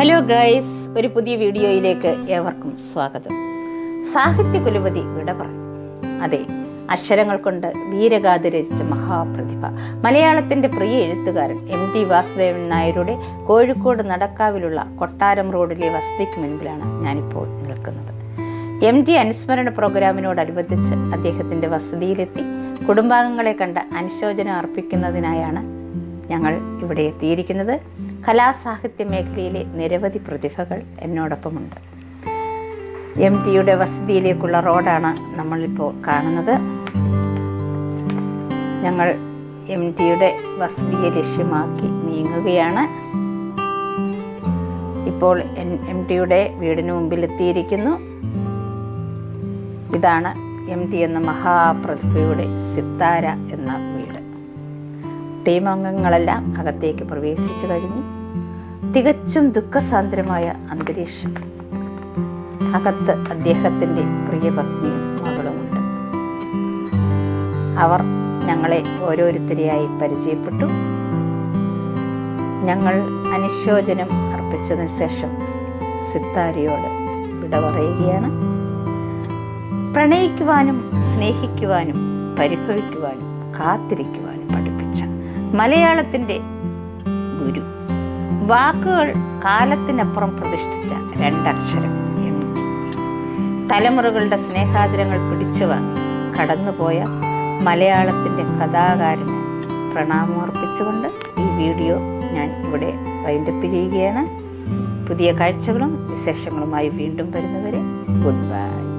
Hello guys ഒരു പുതിയ വീഡിയോയിലേക്ക് ഏവർക്കും സ്വാഗതം. സാഹിത്യ കുലപതി വിട പറഞ്ഞു അതെ അക്ഷരങ്ങൾ കൊണ്ട് വീരഗാഥ രചിച്ച മഹാപ്രതിഭ. മലയാളത്തിന്റെ പ്രിയ എഴുത്തുകാരൻ എം ടി വാസുദേവൻ നായരുടെ കോഴിക്കോട് നടക്കാവിലുള്ള കൊട്ടാരം റോഡിലെ വസതിക്ക് മുൻപിലാണ് ഞാനിപ്പോൾ നിൽക്കുന്നത്. എം ടി അനുസ്മരണ പ്രോഗ്രാമിനോടനുബന്ധിച്ച് അദ്ദേഹത്തിന്റെ വസതിയിലെത്തി കുടുംബാംഗങ്ങളെ കണ്ട് അനുശോചനം അർപ്പിക്കുന്നതിനായാണ് ഞങ്ങൾ ഇവിടെ എത്തിയിരിക്കുന്നത്. കലാസാഹിത്യ മേഖലയിലെ നിരവധി പ്രതിഭകൾ എന്നോടൊപ്പമുണ്ട്. എം ടിയുടെ വസതിയിലേക്കുള്ള റോഡാണ് നമ്മളിപ്പോൾ കാണുന്നത്. ഞങ്ങൾ എം ടിയുടെ വസതിയെ ലക്ഷ്യമാക്കി നീങ്ങുകയാണ്. ഇപ്പോൾ എം ടിയുടെ വീടിന് മുമ്പിൽ എത്തിയിരിക്കുന്നു ഇതാണ് എം ടി എന്ന മഹാപ്രതിഭയുടെ സിത്താര എന്ന വീട്. ടീം അംഗങ്ങളെല്ലാം അകത്തേക്ക് പ്രവേശിച്ചു കഴിഞ്ഞു. തികച്ചും ദുഃഖസാന്ദ്രമായ അന്തരീക്ഷം. അകത്ത് അദ്ദേഹത്തിന്റെ പ്രിയപത്നിയും മകളുമുണ്ട്. അവർ ഞങ്ങളെ ഓരോരുത്തരെയായി പരിചയപ്പെട്ടു. ഞങ്ങൾ അനുശോചനം അർപ്പിച്ചതിന് ശേഷം സിത്താരയോട് വിട പറയുകയാണ്. പ്രണയിക്കുവാനും സ്നേഹിക്കുവാനും പരിഭവിക്കുവാനും കാത്തിരിക്കുവാനും പഠിപ്പിച്ച മലയാളത്തിന്റെ ഗുരു. വാക്കുകൾ കാലത്തിനപ്പുറം പ്രതിഷ്ഠിച്ച രണ്ടക്ഷരം എം തലമുറകളുടെ സ്നേഹാദരങ്ങൾ പിടിച്ചവ കടന്നുപോയ മലയാളത്തിന്റെ കഥാകാരന് പ്രണാമമർപ്പിച്ചുകൊണ്ട് ഈ വീഡിയോ ഞാൻ ഇവിടെ വൈൻഡപ്പ് ചെയ്യുകയാണ്. പുതിയ കാഴ്ചകളും വിശേഷങ്ങളുമായി വീണ്ടും വരുന്നവരെ ഗുഡ് ബൈ.